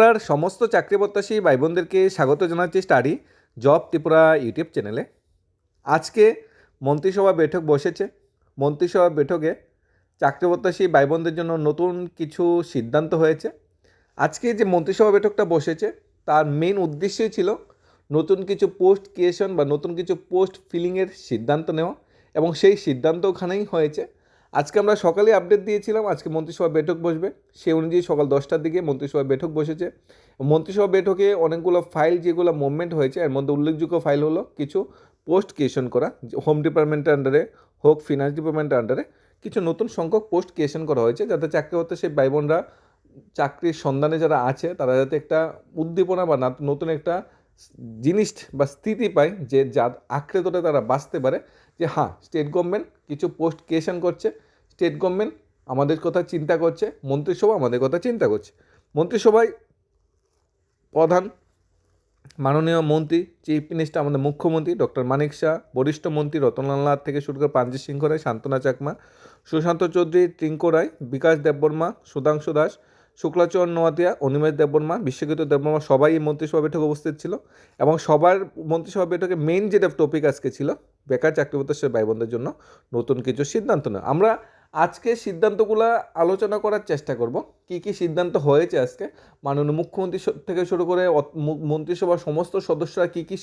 ত্রিপুরার সমস্ত চাকরি প্রত্যাশী ভাই বোনদেরকে স্বাগত জানাচ্ছি স্টাডি জব ত্রিপুরা ইউটিউব চ্যানেলে। আজকে মন্ত্রিসভা বৈঠক বসেছে। মন্ত্রিসভা বৈঠকে চাকরি প্রত্যাশী ভাই বোনদের জন্য নতুন কিছু সিদ্ধান্ত হয়েছে। আজকে যে মন্ত্রিসভা বৈঠকটা বসেছে, তার মেন উদ্দেশ্যই ছিল নতুন কিছু পোস্ট ক্রিয়েশন বা নতুন কিছু পোস্ট ফিলিংয়ের সিদ্ধান্ত নেওয়া এবং সেই সিদ্ধান্ত ওখানেই হয়েছে। আজকে আমরা সকালে আপডেট দিয়েছিলাম, আজকে মন্ত্রিসভা বৈঠক বসবে। সেই অনুযায়ী সকাল দশটার দিকে মন্ত্রিসভা বৈঠক বসেছে। মন্ত্রিসভা বৈঠকে অনেকগুলো ফাইল যেগুলো মুভমেন্ট হয়েছে, এর মধ্যে উল্লেখযোগ্য ফাইল হলো কিছু পোস্ট ক্রিয়েশন করা হোম ডিপার্টমেন্টের আন্ডারে হোক ফিনান্স ডিপার্টমেন্টের আন্ডারে কিছু নতুন সংখ্যক পোস্ট ক্রিয়েশন করা হয়েছে, যাতে চাকরি হতে সেই ভাই বোনরা চাকরির সন্ধানে যারা আছে, তারা যাতে একটা উদ্দীপনা বা নতুন একটা জিনিস বা স্থিতি পায় যে আঁকড়ে ধরে তারা বাঁচতে পারে, যে হ্যাঁ স্টেট গভর্নমেন্ট কিছু পোস্ট ক্রিয়েশন করছে স্টেট গভর্নমেন্ট আমাদের কথা চিন্তা করছে, মন্ত্রিসভা আমাদের কথা চিন্তা করছে। মন্ত্রিসভায় প্রধান মাননীয় মন্ত্রী চিফ মিনিস্টার আমাদের মুখ্যমন্ত্রী ডক্টর মানিক শাহ, বরিষ্ঠ মন্ত্রী রতনলাল নাথ থেকে শুরু করে পাঞ্জি সিংহ রায়, শান্তনা চাকমা, সুশান্ত চৌধুরী টিঙ্কো রায়, বিকাশ দেববর্মা, সুধাংশু দাস, শুক্লাচরণ নোয়াতিয়া অনিমেষ দেববর্মা, বিশ্বজিৎ দেববর্মা সবাই এই মন্ত্রিসভা বৈঠকে উপস্থিত ছিল এবং সবার মন্ত্রিসভা বৈঠকে মেইন যেটা টপিক আজকে ছিল বেকার চাকরি প্রত্যাশী ভাই বোনদের জন্য নতুন কিছু সিদ্ধান্ত নেওয়া আমরা আজকে সিদ্ধান্তগুলো আলোচনা করার চেষ্টা করব। কি কি সিদ্ধান্ত হয়েছে আজকে? মাননীয় মুখ্যমন্ত্রী থেকে শুরু করে মন্ত্রিসভার সমস্ত সদস্যরা কি কি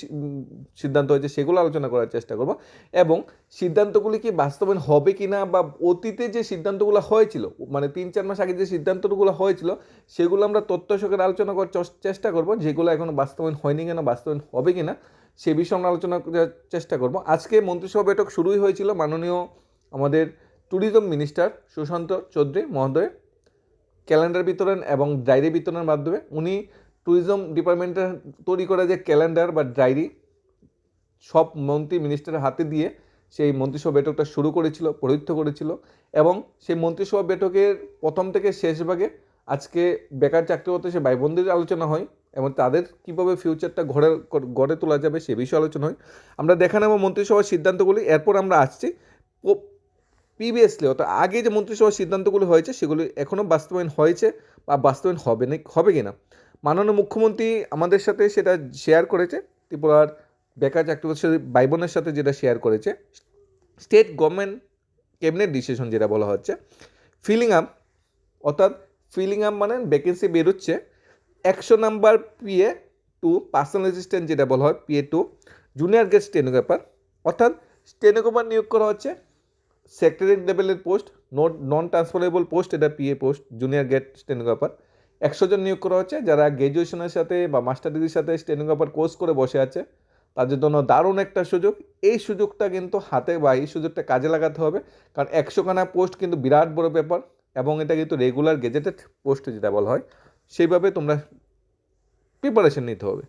সিদ্ধান্ত হয়েছে সেগুলো আলোচনা করার চেষ্টা করব। এবং সিদ্ধান্তগুলি কি বাস্তবায়ন হবে কি না বা অতীতে যে সিদ্ধান্তগুলো হয়েছিল মানে তিন চার মাস আগে যে সিদ্ধান্তগুলো হয়েছিল, সেগুলো আমরা তথ্য সহকারে আলোচনা করার চেষ্টা করব। যেগুলো এখনও বাস্তবায়ন হয়নি কেন, বাস্তবায়ন হবে কি না সে বিষয়ে আমরা আলোচনা করার চেষ্টা করব। আজকে মন্ত্রিসভা বৈঠক শুরুই হয়েছিল মাননীয় আমাদের ট্যুরিজম মিনিস্টার সুশান্ত চৌধুরী মহোদয় ক্যালেন্ডার বিতরণ এবং ডায়েরি বিতরণের মাধ্যমে। উনি ট্যুরিজম ডিপার্টমেন্টের তৈরি করা যে ক্যালেন্ডার বা ডায়েরি সব মন্ত্রী মিনিস্টারের হাতে দিয়ে সেই মন্ত্রিসভা বৈঠকটা শুরু করেছিল পরিত্য করেছিল এবং সেই মন্ত্রিসভা বৈঠকের প্রথম থেকে শেষ ভাগে আজকে বেকার চাকরি হতে সে ভাই বোনদের আলোচনা হয় এবং তাদের কীভাবে ফিউচারটা ঘরে গড়ে তোলা যাবে সে বিষয়ে আলোচনা হয়। আমরা দেখা নেব মন্ত্রিসভার সিদ্ধান্তগুলি, এরপর আমরা আসছি প্রিভিয়াসলি অর্থাৎ আগে যে মন্ত্রিসভার সিদ্ধান্তগুলো হয়েছে সেগুলি এখনও বাস্তবায়ন হয়েছে বা বাস্তবায়ন হবে না, হবে কি না মাননীয় মুখ্যমন্ত্রী আমাদের সাথে সেটা শেয়ার করেছে, ত্রিপুরার বেকার চাকরি ভাই বোনের সাথে যেটা শেয়ার করেছে স্টেট গভর্নমেন্ট ক্যাবিনেট ডিসিশন যেটা বলা হচ্ছে ফিলিং আপ অর্থাৎ ফিলিং আপ মানে ভ্যাকেন্সি বেরোচ্ছে। একশো number PA to personal assistant যেটা বলা হয় PA to junior grade stenographer অর্থাৎ স্টেনোগ্রাফার নিয়োগ করা হচ্ছে। সেক্রেটারি লেভেলের post note non transferable post এটা PA post junior grade stenographer একশো জন নিয়োগ করা হচ্ছে। যারা গ্র্যাজুয়েশনের সাথে বা মাস্টার ডিগ্রির সাথে স্টেনোগ্রাফার কোর্স করে বসে আছে, তাদের জন্য দারুণ একটা সুযোগ। এই সুযোগটা কিন্তু হাতে বা এই সুযোগটা কাজে লাগাতে হবে। কারণ একশোখানা পোস্ট কিন্তু বিরাট বড় ব্যাপার। এবং এটা কিন্তু রেগুলার গেজেটেড পোস্ট যেটা বলা হয়, সেইভাবে তোমরা প্রিপারেশন নিতে হবে।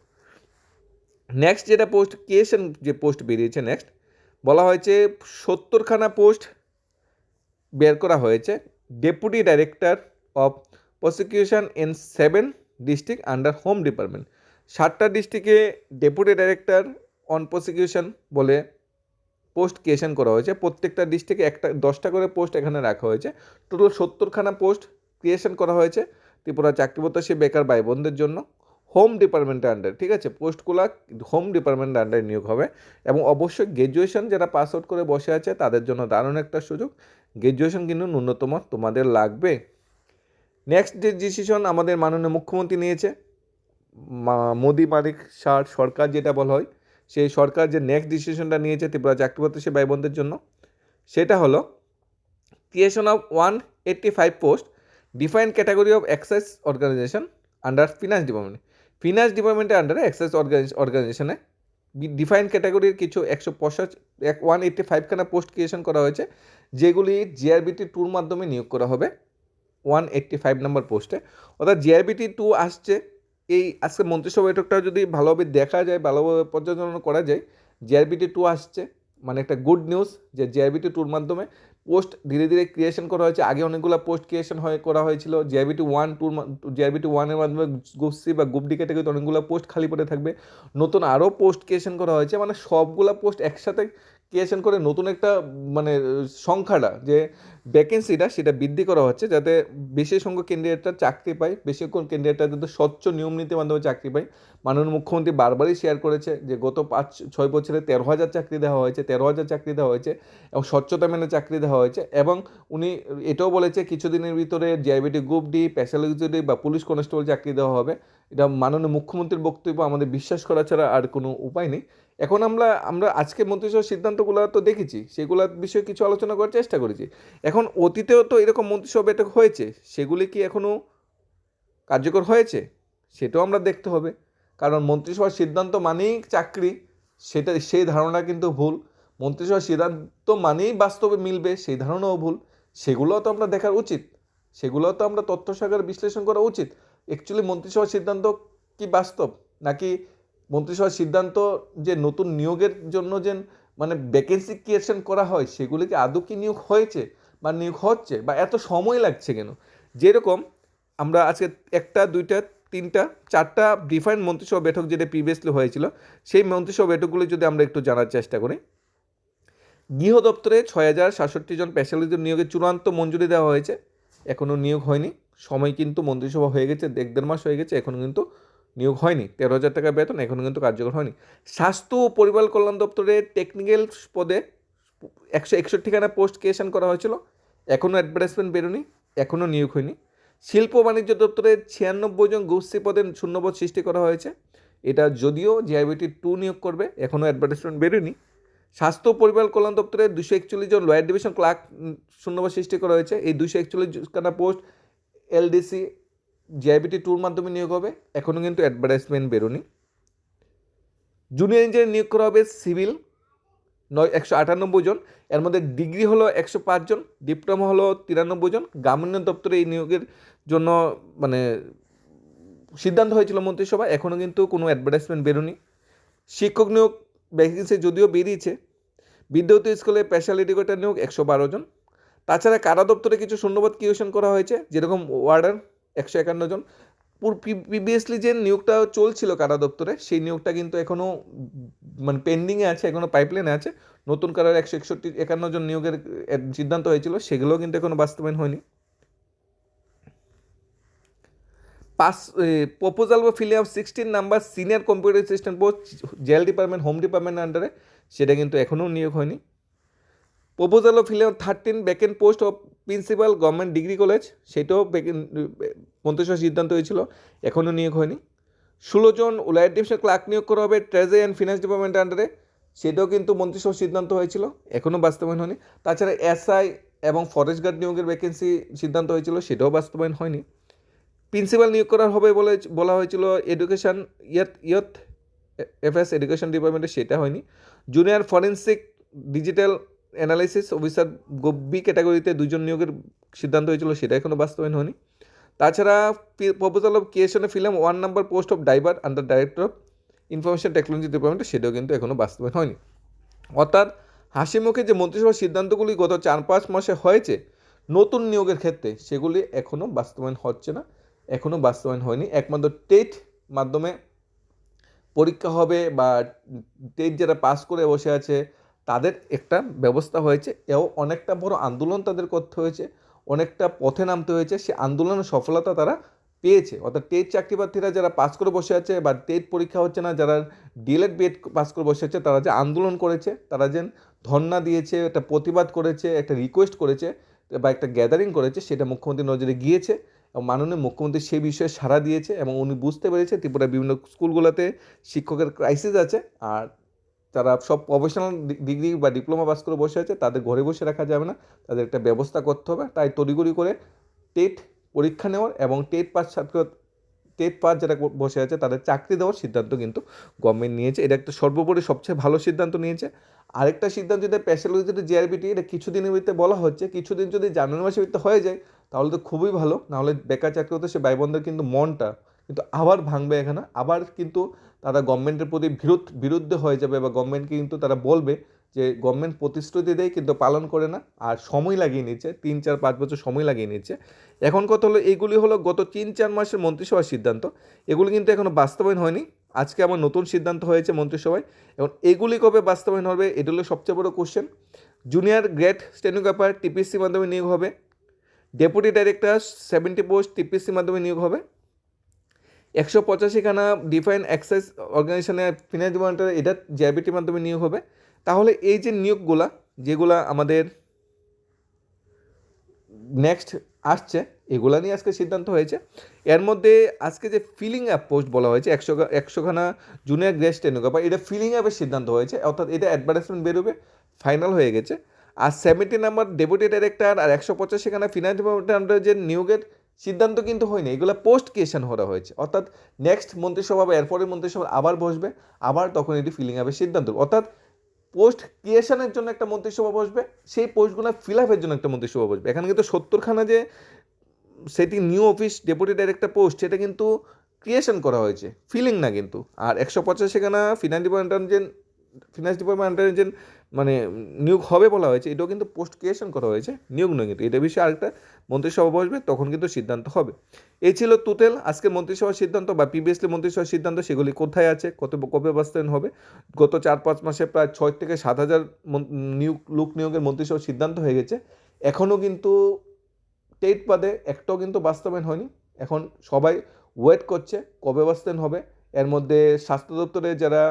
নেক্সট যেটা পোস্ট ক্রিয়েশন যে পোস্ট বেরিয়েছে নেক্সট বলা হয়েছে সত্তরখানা পোস্ট বের করা হয়েছে। Deputy director of prosecution in seven district under home department সাতটা ডিস্ট্রিক্টে ডেপুটি ডাইরেক্টর অন প্রসিকিউশন বলে পোস্ট ক্রিয়েশন করা হয়েছে। প্রত্যেকটা ডিস্ট্রিক্টে একটা, দশটা করে পোস্ট এখানে রাখা হয়েছে। টোটাল সত্তরখানা পোস্ট ক্রিয়েশন করা হয়েছে ত্রিপুরা চাকরি প্রত্যাশী বেকার ভাই বোনদের জন্য। হোম ডিপার্টমেন্টের আন্ডার ঠিক আছে? পোস্টগুলো হোম ডিপার্টমেন্টের আন্ডারে নিয়োগ হবে এবং অবশ্যই গ্র্যাজুয়েশন যারা পাস আউট করে বসে আছে তাদের জন্য দারুণ একটা সুযোগ। গ্র্যাজুয়েশন কিন্তু ন্যূনতম, তোমাদের লাগবে। নেক্সট যে ডিসিশন আমাদের মাননীয় মুখ্যমন্ত্রী নিয়েছে মোদি মালিক সার সরকার যেটা বলা হয় সেই সরকার যে নেক্সট ডিসিশনটা নিয়েছে ত্রিপুরা চাকরি প্রত্যাশী ভাই জন্য, সেটা হলো creation of one eighty five post define category of excise organisation under finance department finance ডিপার্টমেন্টের আন্ডারে এক্সাইজ অর্গানাইজেশনে ডিফাইন ক্যাটাগরির কিছু একশো পঁচাশি এক ওয়ান এইট্টি ফাইভখানা পোস্ট ক্রিয়েশন করা হয়েছে, যেগুলি জিআরবিটি টুর মাধ্যমে নিয়োগ করা হবে ওয়ান এইট্টি ফাইভ নম্বর পোস্টে অর্থাৎ জিআরবিটি টু আসছে এই আজকে মন্ত্রিসভা বৈঠকটা যদি ভালোভাবে দেখা যায়, ভালোভাবে পর্যালোচনা করা যায় জিআরবিটি টু আসছে। মানে একটা গুড নিউজ যে জিআরবিটি টুর মাধ্যমে পোস্ট ধীরে ধীরে ক্রিয়েশন করা হয়েছে। আগে অনেকগুলো পোস্ট ক্রিয়েশন হয়ে, করা হয়েছিল। জিআরবিটি ওয়ান টুর জিআরবিটি ওয়ানের মাধ্যমে গ্রুপ বা গ্রুপ ডি ক্যাটাগরিতে অনেকগুলো পোস্ট খালি পড়ে থাকবে। নতুন আরও পোস্ট ক্রিয়েশন করা হয়েছে। মানে সবগুলো পোস্ট একসাথে ক্রিয়েশন করে নতুন একটা মানে সংখ্যাটা, যে ভ্যাকেন্সিটা সেটা বৃদ্ধি করা হচ্ছে যাতে বেশি সংখ্যক ক্যান্ডিডেটরা চাকরি পায়, বেশি সংখ্যক ক্যান্ডিডেটরা যাতে স্বচ্ছ নিয়ম নীতির মাধ্যমে চাকরি পায়। মাননীয় মুখ্যমন্ত্রী বারবারই শেয়ার করেছে যে গত পাঁচ, ছয় বছরে তেরো হাজার চাকরি দেওয়া হয়েছে, তেরো হাজার চাকরি দেওয়া হয়েছে এবং স্বচ্ছতা মেনে চাকরি দেওয়া হয়েছে এবং উনি এটাও বলেছে কিছুদিনের ভিতরে জিআইবিটি গ্রুপ ডি স্পেশালিটি বা পুলিশ কনস্টেবল চাকরি দেওয়া হবে। এটা মাননীয় মুখ্যমন্ত্রীর বক্তব্য, আমাদের বিশ্বাস করা ছাড়া আর কোনো উপায় নেই। এখন আমরা আমরা আজকে মন্ত্রিসভার সিদ্ধান্তগুলো তো দেখেছি, সেগুলোর বিষয়ে কিছু আলোচনা করার চেষ্টা করেছি। এখন অতীতেও তো এরকম মন্ত্রিসভা বৈঠক হয়েছে, সেগুলি কি এখনও কার্যকর হয়েছে? সেটাও আমরা দেখতে হবে। কারণ মন্ত্রিসভার সিদ্ধান্ত মানেই চাকরি, সেটা, সেই ধারণা কিন্তু ভুল। মন্ত্রিসভার সিদ্ধান্ত মানেই বাস্তবে মিলবে, সেই ধারণাও ভুল। সেগুলোও তো আমরা দেখার উচিত। সেগুলোও তো আমরা তথ্য সাগর বিশ্লেষণ করা উচিত। অ্যাকচুয়ালি মন্ত্রিসভার সিদ্ধান্ত কি বাস্তব? নাকি মন্ত্রিসভার সিদ্ধান্ত যে নতুন নিয়োগের জন্য যে মানে ভ্যাকেন্সি ক্রিয়েশন করা হয়, সেগুলি কি আদৌ কি নিয়োগ হয়েছে বা নিয়োগ হচ্ছে বা এত সময় লাগছে কেন? যেরকম আমরা আজকে একটা, দুইটা, তিনটা, চারটা ডিফারেন্ট মন্ত্রিসভা বৈঠক যেটা প্রিভিয়াসলি হয়েছিল, সেই মন্ত্রিসভা বৈঠকগুলি যদি আমরা একটু জানার চেষ্টা করি। গৃহ দপ্তরে ছয় হাজার সাতষট্টি জন স্পেশালিস্ট নিয়োগের চূড়ান্ত মঞ্জুরি দেওয়া হয়েছে। এখনও নিয়োগ হয়নি। সময় কিন্তু মন্ত্রিসভা হয়ে গেছে, দেড় দেড় মাস হয়ে গেছে এখনও কিন্তু নিয়োগ হয়নি, তেরো হাজার টাকা বেতন এখনও কিন্তু কার্যকর হয়নি। স্বাস্থ্য ও পরিবার কল্যাণ দপ্তরে টেকনিক্যাল পদে একশো একষট্টিখানা পোস্ট ক্রিয়েশন করা হয়েছিল এখনও অ্যাডভার্টাইজমেন্ট বেরোনি এখনও নিয়োগ হয়নি। শিল্প বাণিজ্য দপ্তরে ছিয়ানব্বই জন গোষ্ঠী পদে শূন্যপদ সৃষ্টি করা হয়েছে, এটা যদিও জিআইবিটি টু নিয়োগ করবে এখনও অ্যাডভার্টাইজমেন্ট বেরোয়নি। স্বাস্থ্য পরিবার কল্যাণ দপ্তরে দুশো একচল্লিশ জন লয়ার ডিভিশন ক্লার্ক শূন্যপদ সৃষ্টি করা হয়েছে, এই দুশো একচল্লিশ খানা পোস্ট এলডিসি জিআইবিটি টুর মাধ্যমে নিয়োগ হবে। এখনও কিন্তু অ্যাডভার্টাইজমেন্ট বেরোনি। জুনিয়র ইঞ্জিনিয়ার নিয়োগ করা হবে সিভিল নয়, একশো আটানব্বই জন। এর মধ্যে ডিগ্রি হলো একশো পাঁচ জন ডিপ্লোমা হলো তিরানব্বই জন। গ্রামীণ দপ্তরে এই নিয়োগের জন্য মানে সিদ্ধান্ত হয়েছিল মন্ত্রিসভা। এখনও কিন্তু কোনো অ্যাডভার্টাইজমেন্ট বেরোনি। শিক্ষক নিয়োগ ভ্যাকেন্সি যদিও বেরিয়েছে বিদ্যুৎ স্কুলে স্পেশাল এডুকেটর নিয়োগ একশো বারো জন। তাছাড়া কারা দপ্তরে কিছু শূন্যবাদ ক্রিয়েশন করা হয়েছে, যেরকম ওয়ার্ডার একশো একান্ন জন। প্রিভিয়াসলি যে নিয়োগটা চলছিল কারা দপ্তরে, সেই নিয়োগটা কিন্তু এখনও মানে পেন্ডিংয়ে আছে এখনও পাইপলাইনে আছে। নতুন কারার একশো একষট্টি একান্ন জন নিয়োগের সিদ্ধান্ত হয়েছিল সেগুলোও কিন্তু এখনও বাস্তবায়ন হয়নি। পাস প্রপোজাল বা filling of sixteen number senior computer assistant post jail department home ডিপার্টমেন্টের আন্ডারে সেটা কিন্তু এখনও নিয়োগ হয়নি। Proposal of thirteen vacant post of principal government degree college সেটাও মন্ত্রিসভার সিদ্ধান্ত হয়েছিল, এখনও নিয়োগ হয়নি। ষোলো জন ওলাইট ডিভিশন ক্লার্ক নিয়োগ করা হবে ট্রেজারি অ্যান্ড ফিনান্স ডিপার্টমেন্টের আন্ডারে সেটাও কিন্তু মন্ত্রিসভার সিদ্ধান্ত হয়েছিল, এখনও বাস্তবায়ন হয়নি। তাছাড়া এসআই এবং ফরেস্ট গার্ড নিয়োগের ভ্যাকেন্সি সিদ্ধান্ত হয়েছিল, সেটাও বাস্তবায়ন হয়নি। প্রিন্সিপাল নিয়োগ করা হবে বলে বলা হয়েছিল এডুকেশন ইয়ত ইয়ত এফএস এডুকেশন ডিপার্টমেন্টে সেটা হয়নি। Junior forensic digital analysis officer B ক্যাটাগরিতে দুজন নিয়োগের সিদ্ধান্ত হয়েছিল, সেটা এখনও বাস্তবায়ন হয়নি। তাছাড়া proposal of ক্রিয়েশনে filling one number post of driver under director of information technology ডিপার্টমেন্টে সেটাও কিন্তু এখনও বাস্তবায়ন হয়নি। অর্থাৎ হাসি মুখে যে মন্ত্রিসভার সিদ্ধান্তগুলি গত চার পাঁচ মাসে হয়েছে, নতুন নিয়োগের ক্ষেত্রে সেগুলি এখনও বাস্তবায়ন হচ্ছে না এখনও বাস্তবায়ন হয়নি। একমাত্র টেট মাধ্যমে পরীক্ষা হবে বা টেট যারা পাস করে বসে আছে তাদের একটা ব্যবস্থা হয়েছে। এও অনেকটা বড় আন্দোলন তাদের করতে হয়েছে। অনেকটা পথে নামতে হয়েছে। সে আন্দোলনের সফলতা তারা পেয়েছে। অর্থাৎ টেট চাকরি প্রার্থীরা যারা পাস করে বসে আছে বা টেট পরীক্ষা হচ্ছে না, যারা ডিএলএড বিএড পাস করে বসে আছে, তারা যে আন্দোলন করেছে, তারা যে ধর্না দিয়েছে, একটা প্রতিবাদ করেছে, একটা রিকোয়েস্ট করেছে বা একটা গ্যাদারিং করেছে, সেটা মুখ্যমন্ত্রীর নজরে গিয়েছে এবং মাননীয় মুখ্যমন্ত্রী সেই বিষয়ে সাড়া দিয়েছে এবং উনি বুঝতে পেরেছে ত্রিপুরার বিভিন্ন স্কুলগুলোতে শিক্ষকের ক্রাইসিস আছে। আর তারা সব প্রফেশনাল ডিগ্রি বা ডিপ্লোমা পাস করে বসে আছে, তাদের ঘরে বসে রাখা যাবে না। তাদের একটা ব্যবস্থা করতে হবে। তাই তড়িগড়ি করে টেট পরীক্ষা নেওয়ার এবং টেট পাস ছাত্র, টেট পাস যারা বসে আছে, তাদের চাকরি দেওয়ার সিদ্ধান্ত কিন্তু গভর্নমেন্ট নিয়েছে। এটা একটা সর্বোপরি সবচেয়ে ভালো সিদ্ধান্ত নিয়েছে। আরেকটা সিদ্ধান্ত যদি স্পেশালিটি জিআরবিটি এটা কিছুদিনের ভিতরে বলা হচ্ছে। কিছুদিন যদি জানুয়ারি মাসের ভিতরে হয়ে যায়, তাহলে তো খুবই ভালো। নাহলে বেকার চাকরি হতে সে ভাইবোনদের কিন্তু মনটা কিন্তু আবার ভাঙবে এখানে। আবার কিন্তু তারা গভর্নমেন্টের প্রতি বিরোধ বিরুদ্ধে হয়ে যাবে বা গভর্নমেন্টকে কিন্তু তারা বলবে যে গভর্নমেন্ট প্রতিশ্রুতি দেয় কিন্তু পালন করে না। আর সময় লাগিয়ে নিচ্ছে, তিন, চার, পাঁচ বছর সময় লাগিয়ে নিচ্ছে। এখন কথা হলো, এগুলি হলো গত তিন, চার মাসের মন্ত্রিসভার সিদ্ধান্ত। এগুলি কিন্তু এখনও বাস্তবায়ন হয়নি। আজকে আমার নতুন সিদ্ধান্ত হয়েছে মন্ত্রিসভায়। এবং এগুলি কবে বাস্তবায়ন হবে, এটা হলো সবচেয়ে বড় question junior grade stenographer TPSC মাধ্যমে নিয়োগ হবে। Deputy director seventy post TPSC মাধ্যমে নিয়োগ হবে। একশো পঁচাশিখানা ডিফাইন অ্যাক্সেস অর্গানাইজেশনের ফিনান্স ডিপার্টমেন্টের এটা জিআইবিটির মাধ্যমে নিয়োগ হবে। তাহলে এই যে নিয়োগগুলা, যেগুলা আমাদের নেক্সট আসছে, এগুলা নিয়ে আজকে সিদ্ধান্ত হয়েছে। এর মধ্যে আজকে যে ফিলিং অ্যাপ পোস্ট বলা হয়েছে, একশো একশোখানা জুনিয়র গ্রেড স্টেনোগ্রাফার এটা ফিলিং অ্যাপের সিদ্ধান্ত হয়েছে, অর্থাৎ এটা অ্যাডভার্টাইজমেন্ট বেরোবে ফাইনাল হয়ে গেছে। আর সেভেন্টি নাম্বার ডেপুটি ডাইরেক্টর আর একশো পঁচাশিখানা ফিনান্স ডিপার্টমেন্টের যে নিয়োগের সিদ্ধান্ত কিন্তু হয়নি। এগুলো পোস্ট ক্রিয়েশন করা হয়েছে। অর্থাৎ নেক্সট মন্ত্রিসভা বা এরপরের মন্ত্রিসভা আবার বসবে, আবার তখন এটি ফিলিং আপের সিদ্ধান্ত অর্থাৎ পোস্ট ক্রিয়েশনের জন্য একটা মন্ত্রিসভা বসবে, সেই পোস্টগুলো ফিল আপের জন্য একটা মন্ত্রিসভা বসবে। এখানে কিন্তু সত্তরখানা যে সেটি new office deputy director post সেটা কিন্তু ক্রিয়েশন করা হয়েছে। ফিলিং না কিন্তু। আর একশো পঁচাশিখানা ফিনান্স ডিপার্টমেন্ট যে ফিনান্স ডিপার্টমেন্টের যে মানে নিয়োগ হবে বলা হয়েছে, এটাও কিন্তু পোস্ট ক্রিয়েশন করা হয়েছে, নিয়োগ নয় কিন্তু, এটা বিষয়ে আরেকটা মন্ত্রিসভা বসবে, তখন কিন্তু সিদ্ধান্ত হবে। এই ছিল তুতেল, আজকে মন্ত্রিসভার সিদ্ধান্ত বা প্রিভিয়াসলি মন্ত্রিসভার সিদ্ধান্ত, সেগুলি কোথায় আছে, কত, কবে বাস্তবায়ন হবে? গত চার, পাঁচ মাসে প্রায় ছয় থেকে সাত হাজার নিয়োগ, লোক নিয়োগের মন্ত্রিসভার সিদ্ধান্ত হয়ে গেছে। এখনও কিন্তু টেট বাদে একটাও কিন্তু বাস্তবায়ন হয়নি। এখন সবাই ওয়েট করছে, কবে বাস্তবায়ন হবে। এর মধ্যে স্বাস্থ্য দপ্তরে যারা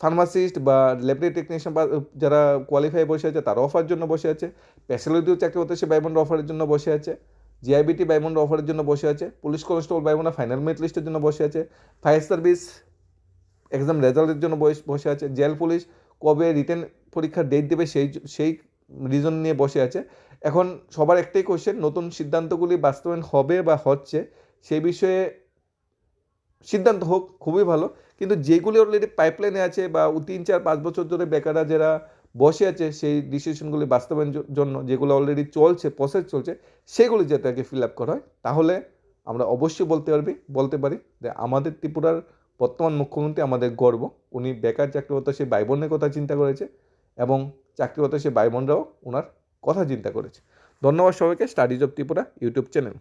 ফার্মাসিস্ট বা ল্যাবরেটরি টেকনিশিয়ান বা যারা কোয়ালিফাই বসে আছে, তারা অফার জন্য বসে আছে। স্পেশালিটিও চাকরি হতে সে বাইবন্ড অফারের জন্য বসে আছে। জিআইবিটি বাইবন্ড অফারের জন্য বসে আছে। পুলিশ কনস্টেবল বাইবন্ড ফাইনাল মেরিট লিস্টের জন্য বসে আছে। ফায়ার সার্ভিস এক্সাম রেজাল্টের জন্য বস- আছে। জেল পুলিশ কবে রিটেন পরীক্ষার ডেট দেবে সেই সেই রিজন নিয়ে বসে আছে। এখন সবার একটাই কোশ্চেন নতুন সিদ্ধান্তগুলি বাস্তবায়ন হবে বা হচ্ছে, সেই বিষয়ে সিদ্ধান্ত হোক, খুবই ভালো। কিন্তু যেগুলি অলরেডি পাইপলাইনে আছে বা তিন চার পাঁচ বছর ধরে বেকাররা যারা বসে আছে, সেই ডিসিশনগুলি বাস্তবায়ন জ- জন্য যেগুলো অলরেডি চলছে প্রসেস চলছে, সেগুলি যাতে আগে ফিল আপ করা হয়, তাহলে আমরা অবশ্যই বলতে পারবি, বলতে পারি যে আমাদের ত্রিপুরার বর্তমান মুখ্যমন্ত্রী আমাদের গর্ব। উনি বেকার চাকরিরত সেই ভাই বোনের কথা চিন্তা করেছে এবং চাকরিরত সেই ভাই বোনরাও ওনার কথা চিন্তা করেছে। ধন্যবাদ সবাইকে studies of Tripura YouTube channel